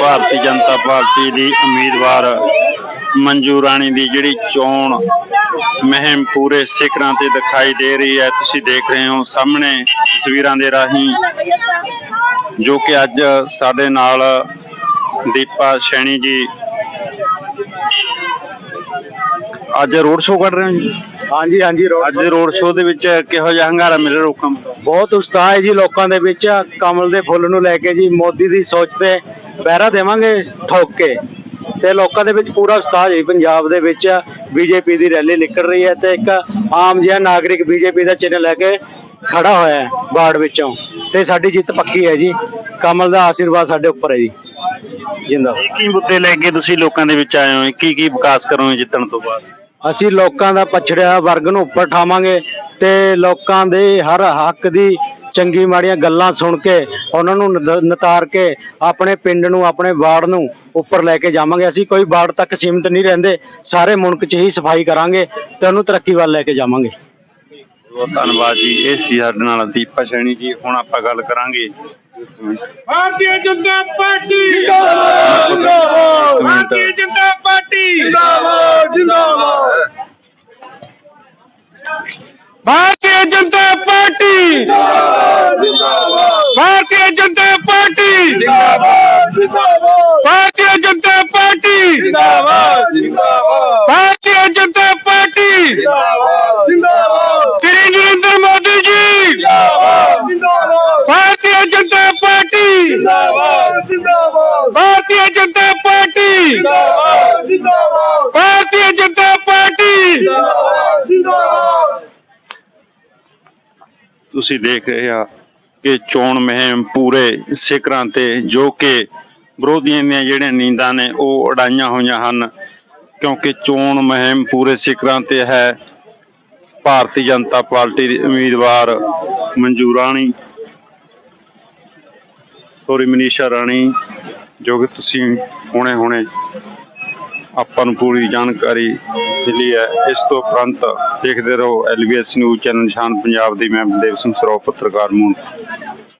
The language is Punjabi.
ਭਾਰਤੀ ਜਨਤਾ ਪਾਰਟੀ ਦੀ ਉਮੀਦਵਾਰ ਮੰਜੂ ਰਾਣੀ ਦੀ ਜਿਹੜੀ ਚੋਣ ਮਹਿਮ ਪੂਰੇ ਸਿਖਰਾਂ ਤੇ ਦਿਖਾਈ ਦੇ ਰਹੀ ਹੈ। ਤੁਸੀਂ ਦੇਖ ਰਹੇ ਹੋ ਸਾਹਮਣੇ ਤਸਵੀਰਾਂ ਦੇ ਰਾਹੀਂ, ਜੋ ਕਿ ਅੱਜ ਸਾਡੇ ਨਾਲ ਦੀਪਾ ਸ਼ੈਣੀ ਜੀ। ਅੱਜ ਰੋਡ ਸ਼ੋਅ ਕਰ ਰਹੇ ਹੋ ਜੀ? ਹਾਂਜੀ ਹਾਂਜੀ ਰੋ- ਅੱਜ ਰੋਡ ਸ਼ੋਅ ਦੇ ਵਿੱਚ ਕਿਹੋ ਜਿਹਾ ਹੰਗਾਰਾ ਮਿਲ ਰਿਹਾ ਲੋਕਾਂ ਨੂੰ? ਬਹੁਤ ਉਤਸ਼ਾਹ ਹੈ ਜੀ ਲੋਕਾਂ ਦੇ ਵਿੱਚ। ਕਮਲ ਦੇ ਫੁੱਲ ਨੂੰ ਲੈ ਕੇ ਜੀ ਮੋਦੀ ਦੀ ਸੋਚ ਤੇ ਪਹਿਰਾ ਦੇਵਾਂਗੇ ਠੋਕ ਕੇ। ਤੇ ਲੋਕਾਂ ਦੇ ਵਿੱਚ ਪੂਰਾ ਉਤਸ਼ਾਹ ਹੈ ਪੰਜਾਬ ਦੇ ਵਿੱਚ ਬੀਜੇਪੀ ਦੀ ਰੈਲੀ ਨਿਕਲ ਰਹੀ ਹੈ ਤੇ ਇੱਕ ਆਮ ਜਿਹਾ ਨਾਗਰਿਕ ਬੀਜੇਪੀ ਦਾ ਚਿੰਨ੍ਹ ਲੈ ਕੇ ਖੜਾ ਹੋਇਆ ਹੈ ਬਾੜ ਵਿੱਚੋਂ। ਤੇ ਸਾਡੀ ਜਿੱਤ ਪੱਕੀ ਹੈ ਜੀ। ਕਮਲ ਦਾ ਆਸ਼ੀਰਵਾਦ ਸਾਡੇ ਉੱਪਰ ਹੈ ਜੀ। ਜਿੰਦਾਬਾਦ। ਕੀ ਕੀ ਮੁੱਦੇ ਲੈ ਕੇ ਤੁਸੀਂ ਲੋਕਾਂ ਦੇ ਵਿੱਚ ਆਏ ਹੋ? ਕੀ ਕੀ ਵਿਕਾਸ ਕਰੋਗੇ ਜਿੱਤਣ ਤੋਂ ਬਾਅਦ? ਅਸੀਂ ਲੋਕਾਂ ਦਾ ਪਛੜਿਆ ਵਰਗ ਨੂੰ ਉੱਪਰ ਠਾਵਾਂਗੇ ਤੇ ਲੋਕਾਂ ਦੇ ਹਰ ਹੱਕ ਦੀ ਚੰਗੀ ਮਾੜੀਆਂ ਗੱਲਾਂ ਸੁਣ ਕੇ ਉਹਨਾਂ ਨੂੰ ਨਤਾਰ ਕੇ ਆਪਣੇ ਪਿੰਡ ਨੂੰ ਆਪਣੇ ਵਾਰਡ ਨੂੰ ਉੱਪਰ ਲੈ ਕੇ ਜਾਵਾਂਗੇ। ਅਸੀਂ ਕੋਈ ਵਾਰਡ ਤੱਕ ਸੀਮਿਤ ਨਹੀਂ ਰਹਿੰਦੇ ਸਾਰੇ ਮੁਲਕ 'ਚ ਹੀ ਸਫ਼ਾਈ ਕਰਾਂਗੇ ਤੇ ਉਹਨੂੰ ਤਰੱਕੀ ਵੱਲ ਲੈ ਕੇ ਜਾਵਾਂਗੇ। ਬਹੁਤ ਧੰਨਵਾਦ ਜੀ। ਇਹ ਸੀ ਸਾਡੇ ਨਾਲ ਦੀਪਾ ਸ਼ੈਣੀ ਜੀ। ਹੁਣ ਆਪਾਂ ਗੱਲ ਕਰਾਂਗੇ। Bharatiya Janata Party. Minute. Bharatiya Janata Party ਜਿੰਦਾਬਾਦ ਜਿੰਦਾਬਾਦ Bharatiya Janata Party Bharatiya Janata Party Bharatiya Janata Party Bharatiya Janata Party Shri Narinder Modi ji Bharatiya Janata Party Bharatiya Janata Party Bharatiya Janata Party ਤੁਸੀਂ ਦੇਖ ਰਹੇ ਆ ਕਿ ਚੋਣ ਮੁਹਿੰਮ ਪੂਰੇ ਸਿਖਰਾਂ ਤੇ ਜੋ ਕਿ ਵਿਰੋਧੀਆਂ ਦੀਆਂ ਜਿਹੜੀਆਂ ਨੀਂਦਾਂ ਨੇ ਉਹ ਉਡਾਈਆਂ ਹੋਈਆਂ ਹਨ, ਕਿਉਂਕਿ ਚੋਣ ਮੁਹਿੰਮ ਪੂਰੇ ਸਿਖਰਾਂ ਤੇ ਹੈ। ਭਾਰਤੀ ਜਨਤਾ ਪਾਰਟੀ ਦੀ ਉਮੀਦਵਾਰ ਮੰਜੂ ਰਾਣੀ ਸੋਰੀ ਮਨੀਸ਼ਾ ਰਾਣੀ, ਜੋ ਕਿ ਤੁਸੀਂ ਹੁਣੇ ਹੁਣੇ ਆਪਾਂ ਨੂੰ ਪੂਰੀ ਜਾਣਕਾਰੀ ਮਿਲੀ ਹੈ। ਇਸ ਤੋਂ ਉਪਰੰਤ ਦੇਖਦੇ ਰਹੋ ਐਲਬੀਐਸ ਨਿਊਜ਼ ਚੈਨਲ ਨਿਸ਼ਾਨ ਪੰਜਾਬ ਦੀ ਮੈਂ ਬਲਦੇਵ ਸਿੰਘ ਸਰੋਪ, ਪੱਤਰਕਾਰ ਮੂਨ